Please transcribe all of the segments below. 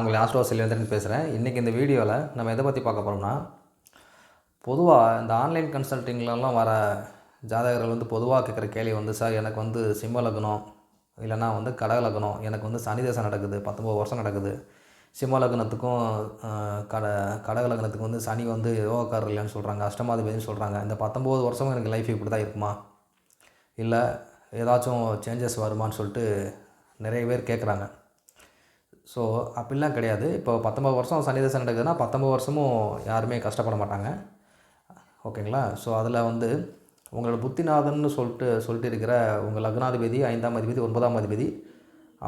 உங்களை ஆஸ்ட்ரோ செல்வேந்திரன் பேசுகிறேன். இன்றைக்கி இந்த வீடியோவில் நம்ம எதை பற்றி பார்க்க போகிறோம்னா பொதுவாக இந்த ஆன்லைன் கன்சல்ட்டிங்லலாம் வர ஜாதகர்கள் வந்து பொதுவாக கேட்குற கேள்வி வந்து சார் எனக்கு வந்து சிம்ம லக்னம் இல்லைனா வந்து கடக லக்னம் எனக்கு வந்து சனி தசை நடக்குது பத்தொம்பது வருஷம் நடக்குது. சிம்ம லக்னத்துக்கும் கட கடக லக்னத்துக்கு வந்து சனி வந்து யோகக்காரர் இல்லைன்னு சொல்கிறாங்க அஷ்டமாதிபதினு சொல்கிறாங்க இந்த பத்தொம்போது வருஷமும் எனக்கு லைஃப் இப்படி தான் இருக்குமா? இல்லை ஏதாச்சும் சேஞ்சஸ் வருமான்னு சொல்லிட்டு நிறைய பேர் கேட்குறாங்க. ஸோ அப்படிலாம் கிடையாது. இப்போ பத்தொம்பது வருஷம் சனி தசை நடக்குதுன்னா பத்தொம்பது வருஷமும் யாருமே கஷ்டப்பட மாட்டாங்க. ஓகேங்களா? ஸோ அதில் வந்து உங்களோட புத்திநாதன்னு சொல்லிட்டு சொல்லிட்டு இருக்கிற உங்கள் லக்னாதிபதி ஐந்தாம் அதிபதி ஒன்பதாம் அதிபதி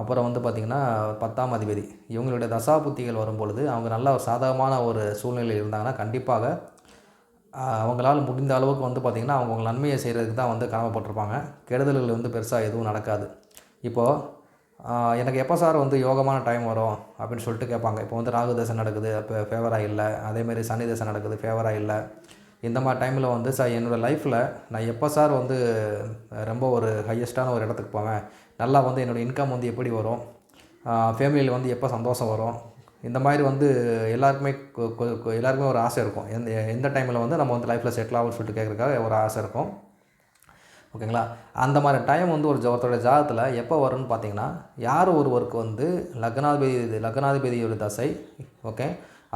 அப்புறம் வந்து பார்த்திங்கன்னா பத்தாம் அதிபதி. இவங்களுடைய தசா புத்திகள் வரும்பொழுது அவங்க நல்ல ஒரு சாதகமான ஒரு சூழ்நிலையில் இருந்தாங்கன்னா கண்டிப்பாக அவங்களால் முடிந்த அளவுக்கு வந்து பார்த்திங்கன்னா அவங்க நன்மையை செய்கிறதுக்கு தான் வந்து கடமைப்பட்டிருப்பாங்க கெடுதல்கள் வந்து பெருசாக எதுவும் நடக்காது. இப்போது எனக்கு எப்போ சார் வந்து யோகமான டைம் வரும்? அப்படின்னு சொல்லிட்டு கேட்பாங்க. இப்போ வந்து ராகு தசை நடக்குது அப்போ ஃபேவராக இல்லை. அதேமாரி சனி தசை நடக்குது ஃபேவராக இல்லை. இந்த மாதிரி டைமில் வந்து சார் என்னோடய லைஃப்பில் நான் எப்போ சார் வந்து ரொம்ப ஒரு ஹையஸ்ட்டான ஒரு இடத்துக்கு போவேன் நல்லா வந்து என்னோடய இன்கம் வந்து எப்படி வரும் ஃபேமிலியில் வந்து எப்போ சந்தோஷம் வரும் இந்த மாதிரி வந்து எல்லாருக்குமே எல்லாருக்குமே ஒரு ஆசை இருக்கும். எந்த எந்த டைமில் வந்து நம்ம வந்து லைஃப்பில் செட்டில் ஆகும்னு சொல்லிட்டு கேட்குறக்காக ஒரு ஆசை இருக்கும். ஓகேங்களா? அந்த மாதிரி டைம் வந்து ஒரு ஒருத்தரோட ஜாதகத்தில் எப்போ வரும்னு பார்த்தீங்கன்னா யார் ஒருவருக்கு வந்து லக்னாதிபதி லக்னாதிபதியோட தசை ஓகே?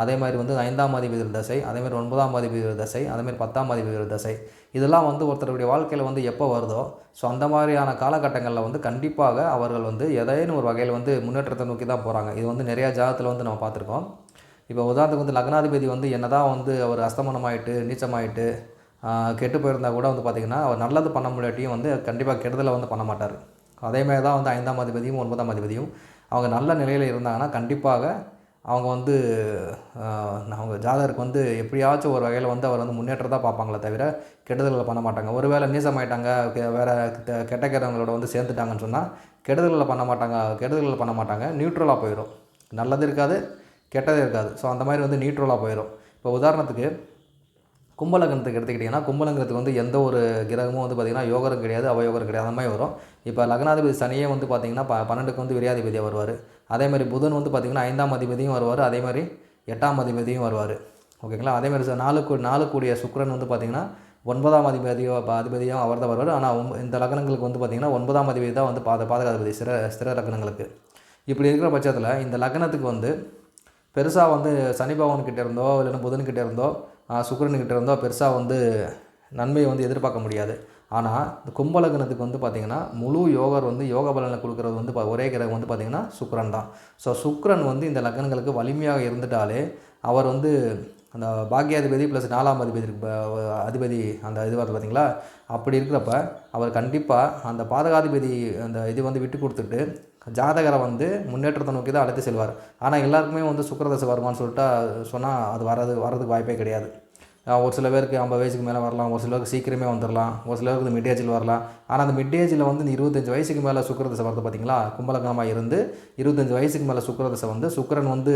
அதே மாதிரி வந்து ஐந்தாம் அதிபதியோட தசை அதேமாதிரி ஒன்பதாம் அதிபதியோட தசை அதேமாதிரி பத்தாம் அதிபதியோட தசை. இதெல்லாம் வந்து ஒருத்தருடைய வாழ்க்கையில் வந்து எப்போ வருதோ ஸோ அந்த மாதிரியான காலகட்டங்களில் வந்து கண்டிப்பாக அவர்கள் வந்து எதேன்னு ஒரு வகையில் வந்து முன்னேற்றத்தை நோக்கி தான் போகிறாங்க இது வந்து நிறையா ஜாதகத்தில் வந்து நம்ம பார்த்துருக்கோம். இப்போ உதாரணத்துக்கு வந்து லக்னாதிபதி வந்து என்னதான் வந்து அவர் அஸ்தமனமாயிட்டு நீச்சமாயிட்டு கெட்டு போயிருந்தா கூட வந்து பார்த்திங்கன்னா அவர் நல்லது பண்ண முடியாட்டியும் வந்து கண்டிப்பாக கெடுதலை வந்து பண்ண மாட்டார். அதேமாதிரி தான் வந்து ஐந்தாம் அதிபதியும் ஒன்பதாம் அதிபதியும் அவங்க நல்ல நிலையில் இருந்தாங்கன்னா கண்டிப்பாக அவங்க வந்து அவங்க ஜாதகருக்கு வந்து எப்படியாச்சும் ஒரு வகையில் வந்து அவர் வந்து முன்னேற்றத்தான் பார்ப்பாங்களே தவிர கெடுதல்களை பண்ண மாட்டாங்க. ஒருவேளை நீசமாயிட்டாங்க வேறு வேற கெட்ட கெட்டவங்களோட வந்து சேர்ந்துட்டாங்கன்னு சொன்னால் கெடுதல்களை பண்ண மாட்டாங்க கெடுதல்களை பண்ண மாட்டாங்க. நியூட்ரலாக போயிடும் நல்லது இருக்காது கெட்டது இருக்காது. ஸோ அந்த மாதிரி வந்து நியூட்ரலாக போயிடும் இப்போ உதாரணத்துக்கு கும்பலகணத்துக்கு எடுத்துக்கிட்டிங்கன்னா கும்பலங்கத்துக்கு வந்து எந்த ஒரு கிரகமும் வந்து பார்த்திங்கன்னா யோகரம் கிடையாது அவயோகரம் கிடையாது அந்த மாதிரி வரும். இப்போ லக்னாதிபதி சனியே வந்து பார்த்திங்கன்னா ப பன்னெண்டுக்கு வந்து விரியாதிபதியாக வருவார். அதே மாதிரி புதன் வந்து பார்த்திங்கன்னா ஐந்தாம் அதிபதியும் வருவார். அதே மாதிரி எட்டாம் அதிபதியும் வருவார். ஓகேங்களா அதே மாதிரி நாலு கூ- நாலு கூடிய சுக்கரன் வந்து பார்த்திங்கன்னா ஒன்பதாம் அதிபதி அதிபதியும் அவர் தான் வருவார். ஆனால் இந்த லக்னங்களுக்கு வந்து பார்த்திங்கன்னா ஒன்பதாம் அதிபதி தான் வந்து பாத பாதகாதிபதி சிற ஸ்திர லக்னங்களுக்கு. இப்படி இருக்கிற பட்சத்தில் இந்த லக்னத்துக்கு வந்து பெருசாக வந்து சனி பகவான்கிட்ட இருந்தோ இல்லைன்னா புதன்கிட்ட இருந்தோ ஆஹ் இருந்தால் இருந்தோ பெருசாக வந்து நன்மையை வந்து எதிர்பார்க்க முடியாது. ஆனால் இந்த கும்பலகனத்துக்கு வந்து பார்த்திங்கன்னா முழு யோகர் வந்து யோக பலனை கொடுக்குறது வந்து ஒரே கிரகம் வந்து பார்த்திங்கன்னா சுக்கரன் தான். ஸோ சுக்கரன் வந்து இந்த லக்னங்களுக்கு வலிமையாக இருந்துட்டாலே அவர் வந்து அந்த பாக்கியாதிபதி ப்ளஸ் நாலாம் அதிபதி அதிபதி அந்த இது வருது பார்த்திங்களா அப்படி இருக்கிறப்ப அவர் கண்டிப்பாக அந்த பாதகாதிபதி அந்த இது வந்து விட்டு கொடுத்துட்டு ஜாதகரை வந்து முன்னேற்றத்தை நோக்கி தான் அழைத்து செல்வார். ஆனால் எல்லாருக்குமே வந்து சுக்கரதசை வருமானு சொல்லிட்டு சொன்னால் அது வரது வரதுக்கு வாய்ப்பே கிடையாது. ஒரு சில பேருக்கு ஐம்பது வயசுக்கு மேலே வரலாம் ஒரு சிலருக்கு சீக்கிரமே வந்துடலாம் ஒரு சிலருக்கு மிட் ஏஜில் வரலாம். ஆனால் அந்த மிட் ஏஜில் வந்து இந்த இருபத்தஞ்சு வயசுக்கு மேலே சுக்கரதசை வருது பார்த்தீங்களா கும்பலகனமாக இருந்து இருபத்தஞ்சு வயசுக்கு மேலே சுக்கிரதசை வந்து சுக்கிரன் வந்து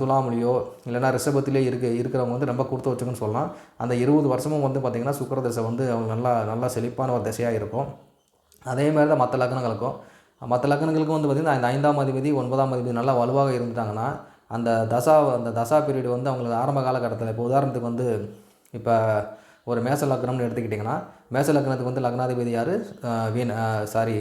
துலாமொழியோ இல்லைனா இல்லைன்னா ரிஷபத்திலே இருக்க இருக்கிறவங்க வந்து ரொம்ப கொடுத்து வச்சுக்குன்னு சொல்லலாம். அந்த இருபது வருஷமும் வந்து பார்த்திங்கன்னா சுக்கரதசை வந்து அவங்க நல்லா நல்லா செழிப்பான ஒரு திசையாக இருக்கும். அதே மாதிரி தான் மற்ற லக்னங்களுக்கும். மற்ற லக்னங்களுக்கும் வந்து பார்த்திங்கன்னா இந்த ஐந்தாம் அதிபதி ஒன்பதாம் அதிபதி நல்லா வலுவாக இருந்துட்டாங்கன்னா அந்த தசா அந்த தசா பீரியட் வந்து அவங்களுக்கு ஆரம்ப காலகட்டத்தில் இப்போ உதாரணத்துக்கு வந்து இப்போ ஒரு மேச லக்னம்னு எடுத்துக்கிட்டிங்கன்னா மேச லக்னத்துக்கு வந்து லக்னாதிபதி யார்? வீண் சாரி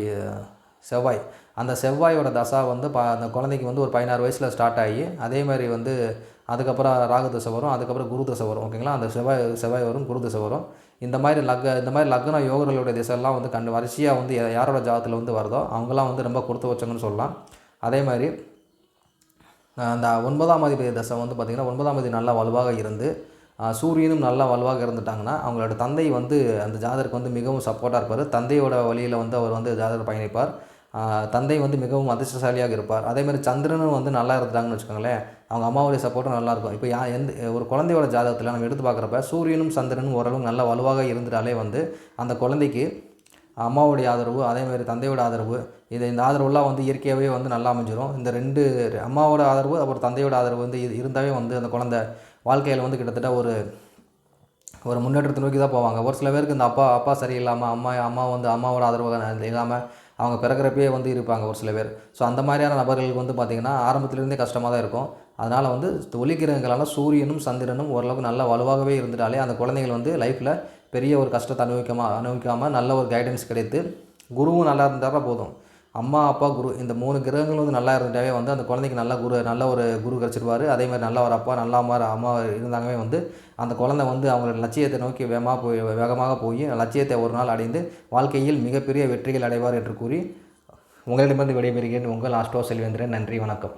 செவ்வாய். அந்த செவ்வாயோட தசா வந்து ப அந்த குழந்தைக்கு வந்து ஒரு பதினாறு வயசில் ஸ்டார்ட் ஆகி அதே மாதிரி வந்து அதுக்கப்புறம் ராகு தசை வரும் அதுக்கப்புறம் குரு தசை வரும் ஓகேங்களா அந்த செவ்வாய் செவ்வாய் வரும் குரு தசை வரும். இந்த மாதிரி லக் இந்த மாதிரி லக்ன யோகர்களுடைய திசையெல்லாம் வந்து கண்டு வரிசையாக வந்து யாரோட ஜாதத்தில் வந்து வருதோ அவங்கெல்லாம் வந்து ரொம்ப கொடுத்து வச்சவங்கன்னு சொல்லலாம். அதே மாதிரி அந்த ஒன்பதாம் அதிபதி தசை வந்து பார்த்திங்கன்னா ஒன்பதாம் அதிபதி நல்லா வலுவாக இருந்து சூரியனும் நல்லா வலுவாக இருந்துட்டாங்கன்னா அவங்களோட தந்தை வந்து அந்த ஜாதருக்கு வந்து மிகவும் சப்போர்ட்டாக இருப்பார். தந்தையோட வழியில் வந்து அவர் வந்து ஜாதகர் பயணிப்பார். தந்தை வந்து மிகவும் அதிர்ஷ்டசாலியாக இருப்பார். அதேமாதிரி சந்திரனும் வந்து நல்லா இருந்தாங்கன்னு வச்சுக்கோங்களேன். அவங்க அம்மாவுடைய சப்போர்ட்டும் நல்லாயிருக்கும் இப்போ யா எந்த ஒரு குழந்தையோட ஜாதகத்தில் நம்ம எடுத்து பார்க்குறப்ப சூரியனும் சந்திரனும் ஓரளவு நல்லா வலுவாக இருந்துட்டாலே வந்து அந்த குழந்தைக்கு அம்மாவுடைய ஆதரவு அதே மாதிரி தந்தையோட ஆதரவு இது இந்த ஆதரவுலாம் வந்து இயற்கையாகவே வந்து நல்லா அமைஞ்சிரும். இந்த ரெண்டு அம்மாவோட ஆதரவு அப்புறம் தந்தையோட ஆதரவு வந்து இது இருந்தாவே வந்து அந்த குழந்தை வாழ்க்கையில் வந்து கிட்டத்தட்ட ஒரு ஒரு முன்னேற்றத்தை நோக்கி தான் போவாங்க. ஒரு சில பேருக்கு இந்த அப்பா அப்பா சரியில்லாமல் அம்மா அம்மா வந்து அம்மாவோட ஆதரவு இல்லாமல் அவங்க பிறக்கிறப்பே வந்து இருப்பாங்க ஒரு சில பேர். ஸோ அந்த மாதிரியான நபர்களுக்கு வந்து பார்த்திங்கன்னா ஆரம்பத்துலேருந்தே கஷ்டமாக தான் இருக்கும். அதனால் வந்து ஒளி சூரியனும் சந்திரனும் ஓரளவுக்கு நல்ல வலுவாகவே இருந்துட்டாலே அந்த குழந்தைகள் வந்து லைஃப்பில் பெரிய ஒரு கஷ்டத்தை அனுபவிக்காம அனுபவிக்காமல் நல்ல ஒரு கைடன்ஸ் கிடைத்து குருவும் நல்லா இருந்தால் போதும். அம்மா அப்பா குரு இந்த மூணு கிரகங்கள் வந்து நல்லா இருந்துட்டாவே வந்து அந்த குழந்தைக்கு நல்ல குரு நல்ல ஒரு குரு கிடச்சிருவார். அதே மாதிரி நல்ல ஒரு அப்பா நல்ல அம்மா அம்மா இருந்தாங்கவே வந்து அந்த குழந்தை வந்து அவங்களோட லட்சியத்தை நோக்கி வேகமாக போய் வேகமாக போய் லட்சியத்தை ஒரு நாள் அடைந்து வாழ்க்கையில் மிகப்பெரிய வெற்றிகள் அடைவார் என்று கூறி உங்களிடமிருந்து விடைபெறுகிறேன். உங்கள் ஆஸ்டோ செல்வேந்திரன் நன்றி வணக்கம்.